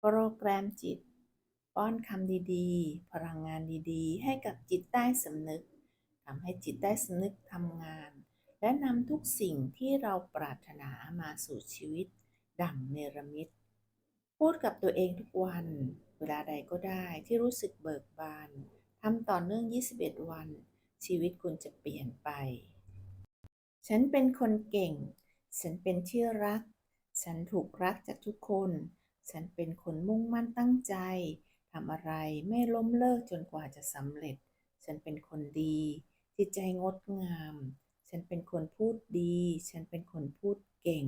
โปรแกรมจิต ป้อนคำดีๆ พลังงานดีๆ ให้กับจิตใต้สำนึกทำให้จิตใต้สำนึกทำงาน และนำทุกสิ่งที่เราปรารถนามาสู่ชีวิต ดั่งเนรมิต พูดกับตัวเองทุกวัน เวลาใดก็ได้ที่รู้สึกเบิกบานทำต่อเนื่อง 21 วัน ชีวิตคุณจะเปลี่ยนไป ฉันเป็นคนเก่ง ฉันเป็นที่รัก ฉันถูกรักจากทุกคน ฉันเป็นคนมุ่งมั่นตั้งใจทำอะไรไม่ล้มเลิกจนกว่าจะสำเร็จ ฉันเป็นคนดี จิตใจงดงาม ฉันเป็นคนพูดดี ฉันเป็นคนพูดเก่ง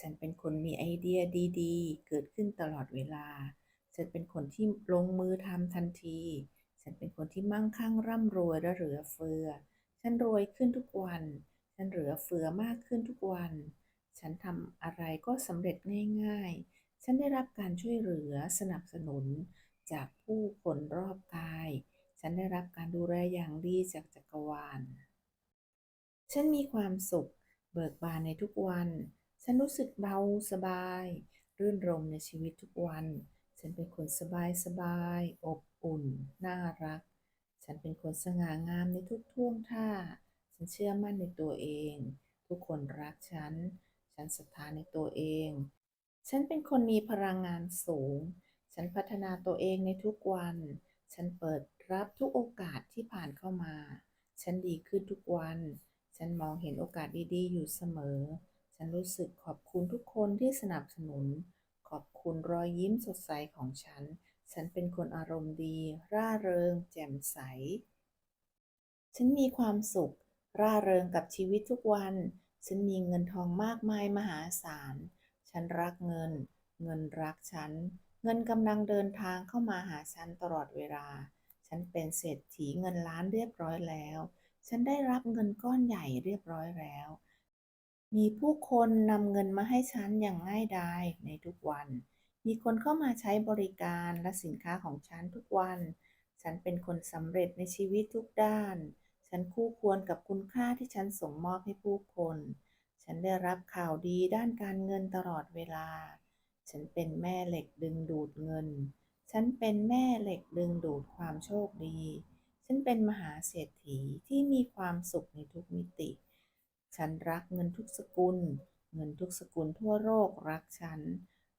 ฉันเป็นคนมีไอเดียดีๆ เกิดขึ้นตลอดเวลา ฉันเป็นคนที่ลงมือทำทันที ฉันเป็นคนที่มั่งคั่งร่ำรวยและเหลือเฟือ ฉันรวยขึ้นทุกวัน ฉันเหลือเฟือมากขึ้นทุกวัน ฉันทำอะไรก็สำเร็จง่ายๆ ฉันได้รับการช่วยเหลือสนับสนุนจากผู้คนรอบกาย ฉันได้รับการดูแลอย่างดีจากจักรวาล ฉันมีความสุขเบิกบานในทุกวัน ฉันรู้สึกเบาสบาย รื่นรมในชีวิตทุกวัน ฉันเป็นคนสบายสบาย อบอุ่น น่ารัก ฉันเป็นคนสง่างามในทุกท่วงท่า ฉันเชื่อมั่นในตัวเอง ทุกคนรักฉัน ฉันศรัทธาในตัวเอง ฉันเป็นคนมีพลังงานสูง ฉันพัฒนาตัวเองในทุกวัน ฉันเปิดรับทุกโอกาสที่ผ่านเข้ามา ฉันดีขึ้นทุกวัน ฉันมองเห็นโอกาสดีๆ อยู่เสมอ ฉันรู้สึกขอบคุณทุกคนที่สนับสนุน ขอบคุณรอยยิ้มสดใสของฉัน ฉันเป็นคนอารมณ์ดี ร่าเริง แจ่มใส ฉันมีความสุข ร่าเริงกับชีวิตทุกวัน ฉันมีเงินทองมากมายมหาศาล ฉันรักเงิน เงินรักฉัน เงินกำลังเดินทางเข้ามาหาฉันตลอดเวลา ฉันเป็นเศรษฐีเงินล้านเรียบร้อยแล้ว ฉันได้รับเงินก้อนใหญ่เรียบร้อยแล้ว มีผู้คนนำเงินมาให้ฉันอย่างง่ายดายในทุกวัน มีคนเข้ามาใช้บริการและสินค้าของฉันทุกวัน ฉันเป็นคนสำเร็จในชีวิตทุกด้าน ฉันคู่ควรกับคุณค่าที่ฉันส่งมอบให้ผู้คน ฉันได้รับข่าวดีด้านการเงินตลอดเวลา ฉันเป็นแม่เหล็กดึงดูดเงิน ฉันเป็นแม่เหล็กดึงดูดความโชคดี ฉันเป็นมหาเศรษฐีที่มีความสุขในทุกมิติ ฉันรักเงินทุกสกุล เงินทุกสกุลทั่วโลกรักฉัน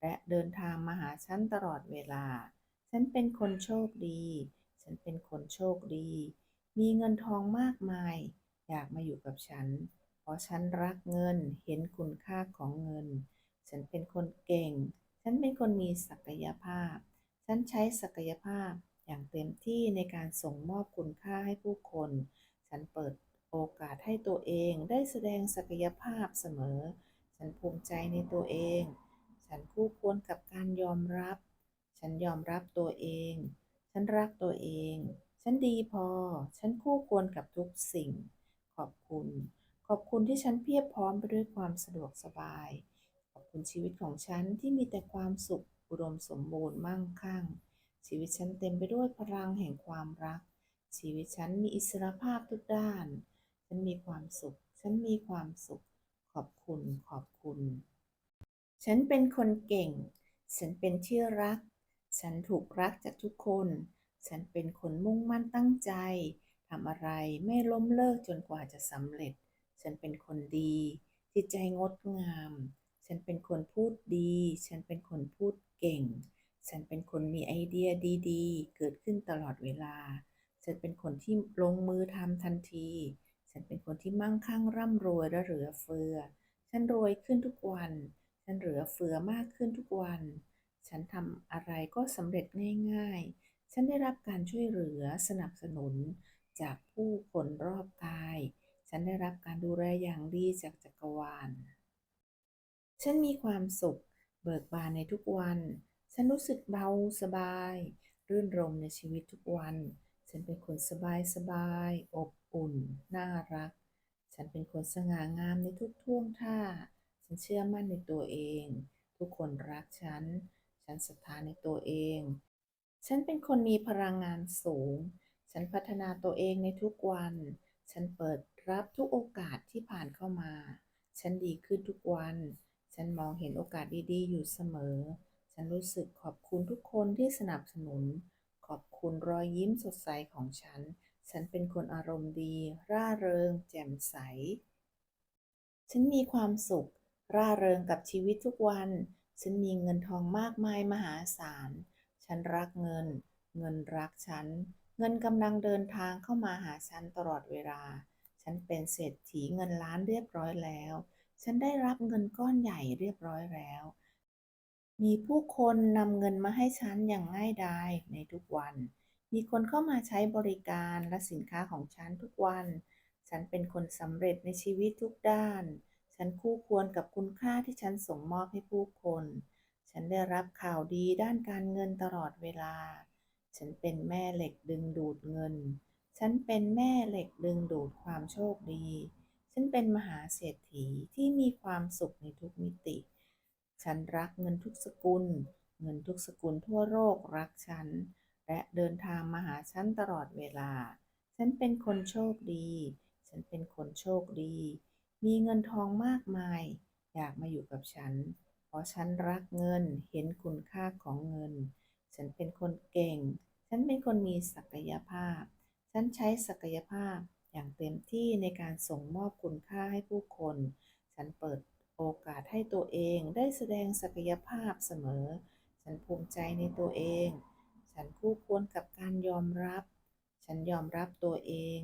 และเดินทางมาหาฉันตลอดเวลา ฉันเป็นคนโชคดี ฉันเป็นคนโชคดี มีเงินทองมากมาย อยากมาอยู่กับฉัน เพราะฉันรักเงิน เห็นคุณค่าของเงิน ฉันเป็นคนเก่ง ฉันเป็นคนมีศักยภาพ ฉันใช้ศักยภาพอย่างเต็มที่ในการส่งมอบคุณค่าให้ผู้คน ฉันเปิดโอกาสให้ตัวเองได้แสดงศักยภาพเสมอ ฉันภูมิใจในตัวเอง ฉันคู่ควรกับการยอมรับ ฉันยอมรับตัวเอง ฉันรักตัวเอง ฉันดีพอ ฉันคู่ควรกับทุกสิ่ง ขอบคุณ ขอบคุณที่ฉันเพียบพร้อมไปด้วยความสะดวกสบาย ขอบคุณชีวิตของฉันที่มีแต่ความสุข อุดมสมบูรณ์มั่งคั่ง ชีวิตฉันเต็มไปด้วยพลังแห่งความรัก ชีวิตฉันมีอิสรภาพทุกด้าน ฉันมีความสุข ฉันมีความสุข ขอบคุณ ขอบคุณ ฉันเป็นคนเก่ง ฉันเป็นที่รัก ฉันถูกรักจากทุกคน ฉันเป็นคนมุ่งมั่นตั้งใจทำอะไรไม่ล้มเลิกจนกว่าจะสำเร็จ ฉันเป็นคนดี จิตใจงดงาม ฉันเป็นคนพูดดี ฉันเป็นคนพูดเก่ง ฉันเป็นคนมีไอเดียดีๆ เกิดขึ้นตลอดเวลา ฉันเป็นคนที่ลงมือทำทันที ฉันเป็นคนที่มั่งคั่งร่ำรวยและเหลือเฟือ ฉันรวยขึ้นทุกวัน ฉันเหลือเฟือมากขึ้นทุกวัน ฉันทำอะไรก็สำเร็จง่ายๆ ฉันได้รับการช่วยเหลือสนับสนุนจากผู้คนรอบกาย ฉันได้รับการดูแลอย่างดีจากจักรวาล ฉันมีความสุข เบิกบานในทุกวัน ฉันรู้สึกเบาสบาย รื่นรมในชีวิตทุกวัน ฉันเป็นคนสบายสบาย อบอุ่น น่ารัก ฉันเป็นคนสง่างามในทุกท่วงท่า ฉันเชื่อมั่นในตัวเอง ทุกคนรักฉัน ฉันศรัทธาในตัวเอง ฉันเป็นคนมีพลังงานสูง ฉันพัฒนาตัวเองในทุกวัน ฉันเปิด รับทุกโอกาสที่ผ่านเข้ามา ฉันดีขึ้นทุกวัน ฉันมองเห็นโอกาสดีๆ อยู่เสมอ ฉันรู้สึกขอบคุณทุกคนที่สนับสนุน ขอบคุณรอยยิ้มสดใสของฉัน ฉันเป็นคนอารมณ์ดี ร่าเริง แจ่มใส ฉันมีความสุข ร่าเริงกับชีวิตทุกวัน ฉันมีเงินทองมากมายมหาศาล ฉันรักเงิน เงินรักฉัน เงินกำลังเดินทางเข้ามาหาฉันตลอดเวลา ฉันเป็นเศรษฐีเงินล้านเรียบร้อยแล้ว ฉันได้รับเงินก้อนใหญ่เรียบร้อยแล้ว มีผู้คนนำเงินมาให้ฉันอย่างง่ายดายในทุกวัน มีคนเข้ามาใช้บริการและสินค้าของฉันทุกวัน ฉันเป็นคนสำเร็จในชีวิตทุกด้าน ฉันคู่ควรกับคุณค่าที่ฉันส่งมอบให้ผู้คน ฉันได้รับข่าวดีด้านการเงินตลอดเวลา ฉันเป็นแม่เหล็กดึงดูดเงิน ฉันเป็นแม่เหล็กดึงดูดความโชคดี ฉันเป็นมหาเศรษฐีที่มีความสุขในทุกมิติ ฉันรักเงินทุกสกุล เงินทุกสกุลทั่วโลกรักฉัน และเดินทางมาหาฉันตลอดเวลา ฉันเป็นคนโชคดี ฉันเป็นคนโชคดี มีเงินทองมากมาย อยากมาอยู่กับฉัน เพราะฉันรักเงิน เห็นคุณค่าของเงิน ฉันเป็นคนเก่ง ฉันเป็นคนมีศักยภาพ ฉันใช้ศักยภาพอย่างเต็มที่ในการส่งมอบคุณค่าให้ผู้คน ฉันเปิดโอกาสให้ตัวเองได้แสดงศักยภาพเสมอ ฉันภูมิใจในตัวเอง ฉันคู่ควรกับการยอมรับ ฉันยอมรับตัวเอง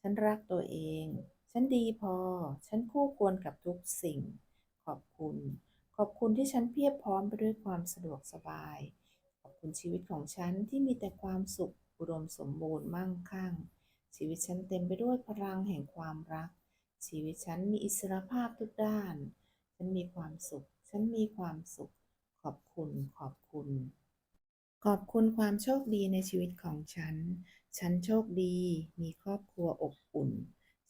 ฉันรักตัวเอง ฉันดีพอ ฉันคู่ควรกับทุกสิ่ง ขอบคุณ ขอบคุณที่ฉันเพียบพร้อมไปด้วยความสะดวกสบาย ขอบคุณชีวิตของฉันที่มีแต่ความสุข อุดมสมบูรณ์มั่งคั่ง ชีวิตฉันเต็มไปด้วยพลังแห่งความรัก ชีวิตฉันมีอิสรภาพทุกด้าน ฉันมีความสุข ฉันมีความสุข ขอบคุณ ขอบคุณ ขอบคุณความโชคดีในชีวิตของฉัน ฉันโชคดี มีครอบครัวอบอุ่น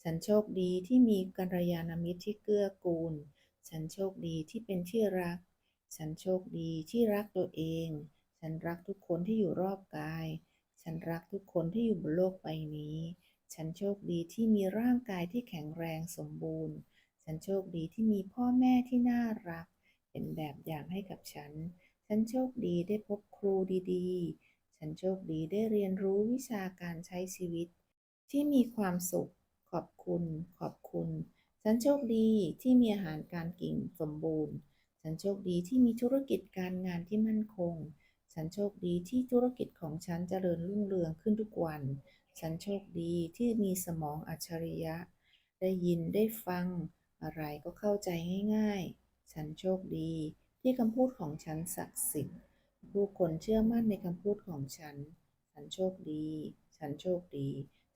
ฉันโชคดีที่มีกัลยาณมิตรที่เกื้อกูล ฉันโชคดีที่เป็นที่รัก ฉันโชคดีที่รักตัวเอง ฉันรักทุกคนที่อยู่รอบกาย ฉันรักทุกคนที่อยู่บนโลกใบนี้ ฉันโชคดีที่มีร่างกายที่แข็งแรงสมบูรณ์ ฉันโชคดีที่มีพ่อแม่ที่น่ารัก เป็นแบบอย่างให้กับฉัน ฉันโชคดีได้พบครูดีๆ ฉันโชคดีได้เรียนรู้วิชาการใช้ชีวิต ที่มีความสุข ขอบคุณ ขอบคุณ ฉันโชคดีที่มีอาหารการกินสมบูรณ์ ฉันโชคดีที่มีธุรกิจการงานที่มั่นคง ฉันโชคดีที่ธุรกิจของฉันเจริญรุ่งเรืองขึ้นทุกวัน ฉันโชคดีที่มีสมองอัจฉริยะ ได้ยินได้ฟัง อะไรก็เข้าใจง่ายๆ ฉันโชคดีที่คำพูดของฉันศักดิ์สิทธิ์ ผู้คนเชื่อมั่นในคำพูดของฉัน ฉันโชคดี ฉันโชคดี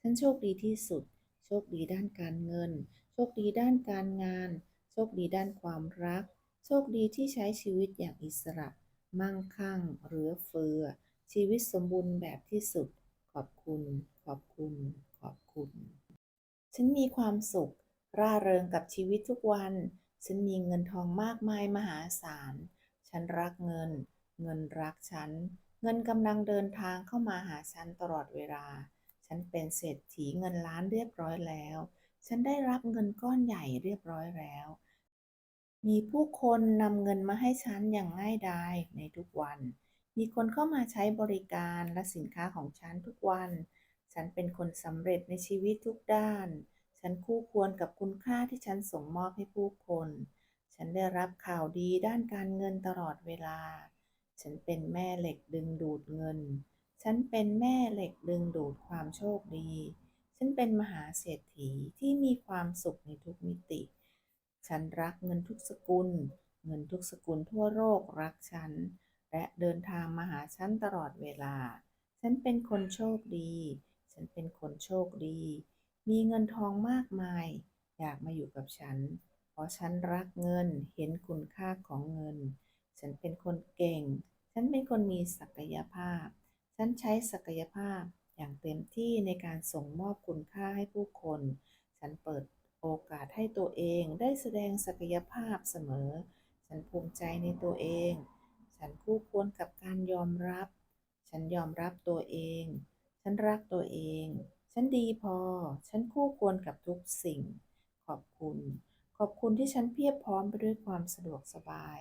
ฉันโชคดีที่สุด โชคดีด้านการเงิน โชคดีด้านการงาน โชคดีด้านความรัก โชคดีที่ใช้ชีวิตอย่างอิสระ มั่งคั่งเหลือเฟือ ชีวิตสมบูรณ์แบบที่สุด ขอบคุณ ขอบคุณ ขอบคุณ ฉันมีความสุข ร่าเริงกับชีวิตทุกวัน ฉันมีเงินทองมากมายมหาศาล ฉันรักเงิน เงินรักฉัน เงินกำลังเดินทางเข้ามาหาฉันตลอดเวลา ฉันเป็นเศรษฐีเงินล้านเรียบร้อยแล้ว ฉันได้รับเงินก้อนใหญ่เรียบร้อยแล้ว มีผู้คนนำเงินมาให้ฉันอย่างง่ายดายในทุกวัน มีคนเข้ามาใช้บริการและสินค้าของฉันทุกวัน ฉันเป็นคนสำเร็จในชีวิตทุกด้าน ฉันคู่ควรกับคุณค่าที่ฉันส่งมอบให้ผู้คน ฉันได้รับข่าวดีด้านการเงินตลอดเวลา ฉันเป็นแม่เหล็กดึงดูดเงิน ฉันเป็นแม่เหล็กดึงดูดความโชคดี ฉันเป็นมหาเศรษฐีที่มีความสุขในทุกมิติ ฉันรักเงินทุกสกุล เงินทุกสกุลทั่วโลกรักฉัน และเดินทางมาหาฉันตลอดเวลา ฉันเป็นคนโชคดี ฉันเป็นคนโชคดี มีเงินทองมากมาย อยากมาอยู่กับฉัน เพราะฉันรักเงิน เห็นคุณค่าของเงิน ฉันเป็นคนเก่ง ฉันเป็นคนมีศักยภาพ ฉันใช้ศักยภาพอย่างเต็มที่ในการส่งมอบคุณค่าให้ผู้คน ฉันเปิด โอกาสให้ตัวเองได้แสดงศักยภาพเสมอ ฉันภูมิใจในตัวเอง ฉันคู่ควรกับการยอมรับ ฉันยอมรับตัวเอง ฉันรักตัวเอง ฉันดีพอ ฉันคู่ควรกับทุกสิ่ง ขอบคุณ ขอบคุณที่ฉันเพียบพร้อมไปด้วยความสะดวกสบาย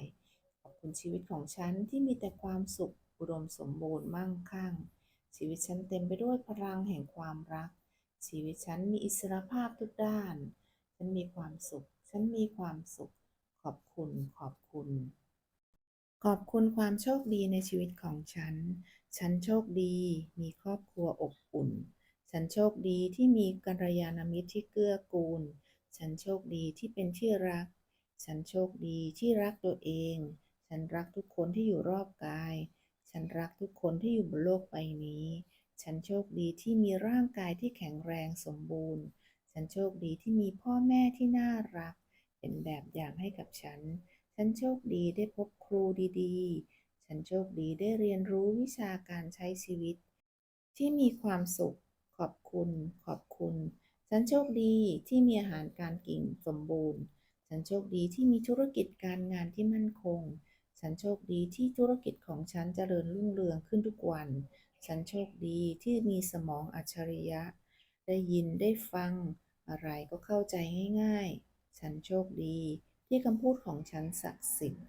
ขอบคุณชีวิตของฉันที่มีแต่ความสุข อุดมสมบูรณ์มั่งคั่ง ชีวิตฉันเต็มไปด้วยพลังแห่งความรัก ชีวิตฉันมีอิสรภาพทุกด้าน ฉันมีความสุข ฉันมีความสุข ขอบคุณ ขอบคุณ ขอบคุณความโชคดีในชีวิตของฉัน ฉันโชคดี มีครอบครัวอบอุ่น ฉันโชคดีที่มีกัลยาณมิตรที่เกื้อกูล ฉันโชคดีที่เป็นที่รัก ฉันโชคดีที่รักตัวเอง ฉันรักทุกคนที่อยู่รอบกาย ฉันรักทุกคนที่อยู่บนโลกใบนี้ ฉันโชคดีที่มีร่างกายที่แข็งแรงสมบูรณ์ ฉันโชคดีที่มีพ่อแม่ที่น่ารัก เป็นแบบอย่างให้กับฉัน ฉันโชคดีได้พบครูดีๆ ฉันโชคดีได้เรียนรู้วิชาการใช้ชีวิต ที่มีความสุข ขอบคุณ ขอบคุณ ฉันโชคดีที่มีอาหารการกินสมบูรณ์ ฉันโชคดีที่มีธุรกิจการงานที่มั่นคง ฉันโชคดีที่ธุรกิจของฉันเจริญรุ่งเรืองขึ้นทุกวัน ฉันโชคดีที่มีสมองอัจฉริยะ ได้ยินได้ฟัง อะไรก็เข้าใจง่ายๆ ฉันโชคดี ที่คำพูดของฉันศักดิ์สิทธิ์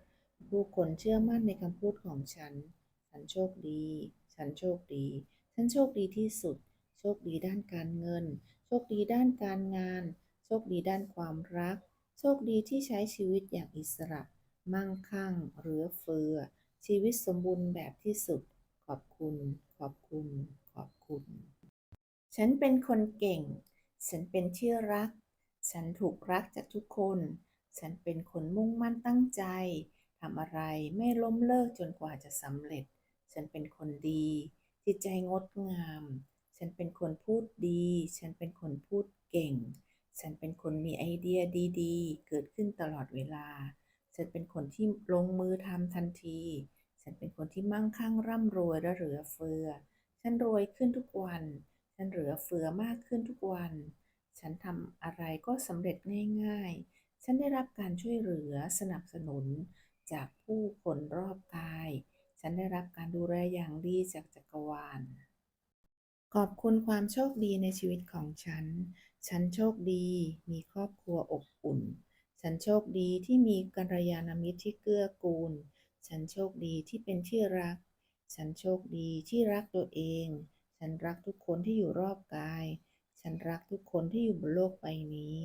ผู้คนเชื่อมั่นในคำพูดของฉัน ฉันโชคดี ฉันโชคดี ฉันโชคดีที่สุด โชคดีด้านการเงิน โชคดีด้านการงาน โชคดีด้านความรัก โชคดีที่ใช้ชีวิตอย่างอิสระ มั่งคั่ง เหลือเฟือ ชีวิตสมบูรณ์แบบที่สุด ขอบคุณ ขอบคุณ ขอบคุณ ฉันเป็นคนเก่ง ฉันเป็นที่รัก ฉันถูกรักจากทุกคน ฉันเป็นคนมุ่งมั่นตั้งใจ ทำอะไรไม่ล้มเลิกจนกว่าจะสำเร็จ ฉันเป็นคนดี จิตใจงดงาม ฉันเป็นคนพูดดี ฉันเป็นคนพูดเก่ง ฉันเป็นคนมีไอเดียดีๆ เกิดขึ้นตลอดเวลา ฉันเป็นคนที่ลงมือทำทันที ฉันเป็นคนที่มั่งคั่งร่ำรวยและเหลือเฟือ ฉันรวยขึ้นทุกวัน ฉันเหลือเฟือมากขึ้นทุกวัน ฉันทำอะไรก็สำเร็จง่ายๆ ฉันได้รับการช่วยเหลือสนับสนุนจากผู้คนรอบกาย ฉันได้รับการดูแลอย่างดีจากจักรวาล ขอบคุณความโชคดีในชีวิตของฉัน ฉันโชคดี มีครอบครัวอบอุ่น ฉันโชคดีที่มีกัลยาณมิตรที่เกื้อกูล ฉันโชคดีที่เป็นที่รัก ฉันโชคดีที่รักตัวเอง ฉันรักทุกคนที่อยู่รอบกาย ฉันรักทุกคนที่อยู่บนโลกใบนี้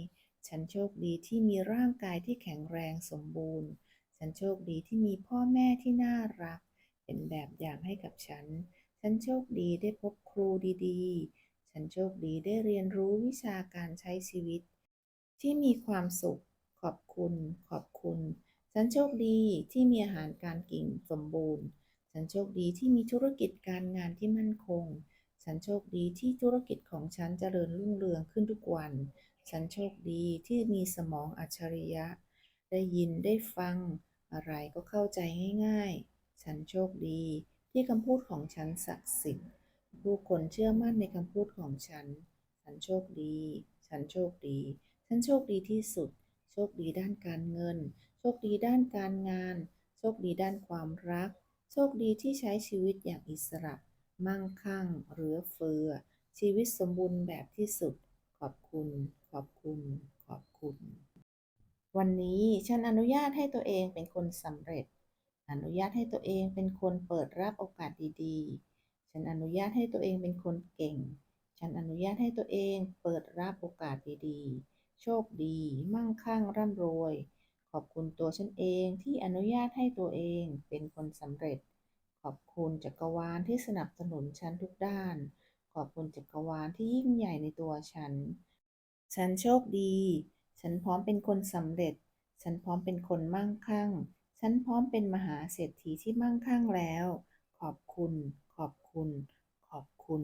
ฉันโชคดีที่มีร่างกายที่แข็งแรงสมบูรณ์ ฉันโชคดีที่มีพ่อแม่ที่น่ารัก เป็นแบบอย่างให้กับฉัน ฉันโชคดีได้พบครูดีๆ ฉันโชคดีได้เรียนรู้วิชาการใช้ชีวิต ที่มีความสุข ขอบคุณ ขอบคุณ ฉันโชคดีที่มีอาหารการกินสมบูรณ์ ฉันโชคดีที่มีธุรกิจการงานที่มั่นคง ฉันโชคดีที่ธุรกิจของฉันเจริญรุ่งเรืองขึ้นทุกวัน ฉันโชคดีที่มีสมองอัจฉริยะ ได้ยินได้ฟัง อะไรก็เข้าใจง่ายๆ ฉันโชคดีที่คำพูดของฉันศักดิ์สิทธิ์ ผู้คนเชื่อมั่นในคำพูดของฉัน ฉันโชคดี ฉันโชคดี ฉันโชคดีที่สุด โชคดีด้านการเงิน โชคดีด้านการงาน โชคดีด้านความรัก โชคดีที่ใช้ชีวิตอย่างอิสระ มั่งคั่งเหลือเฟือ ชีวิตสมบูรณ์แบบที่สุด ขอบคุณ ขอบคุณ ขอบคุณ วันนี้ฉันอนุญาตให้ตัวเองเป็นคนสำเร็จ อนุญาตให้ตัวเองเป็นคนเปิดรับโอกาสดีๆ ฉันอนุญาตให้ตัวเองเป็นคนเก่ง ฉันอนุญาตให้ตัวเองเปิดรับโอกาสดีๆ โชคดี มั่งคั่งร่ำรวย ขอบคุณตัวฉันเองที่อนุญาตให้ตัวเองเป็นคนสำเร็จ อบคุณจักรวาลที่สนับสนุนฉันทุกด้าน ขอบคุณจักรวาลที่ยิ่งใหญ่ในตัวฉัน ฉันโชคดี ฉันพร้อมเป็นคนสำเร็จ ฉันพร้อมเป็นคนมั่งคั่ง ฉันพร้อมเป็นมหาเศรษฐีที่มั่งคั่งแล้ว ขอบคุณ ขอบคุณ ขอบคุณ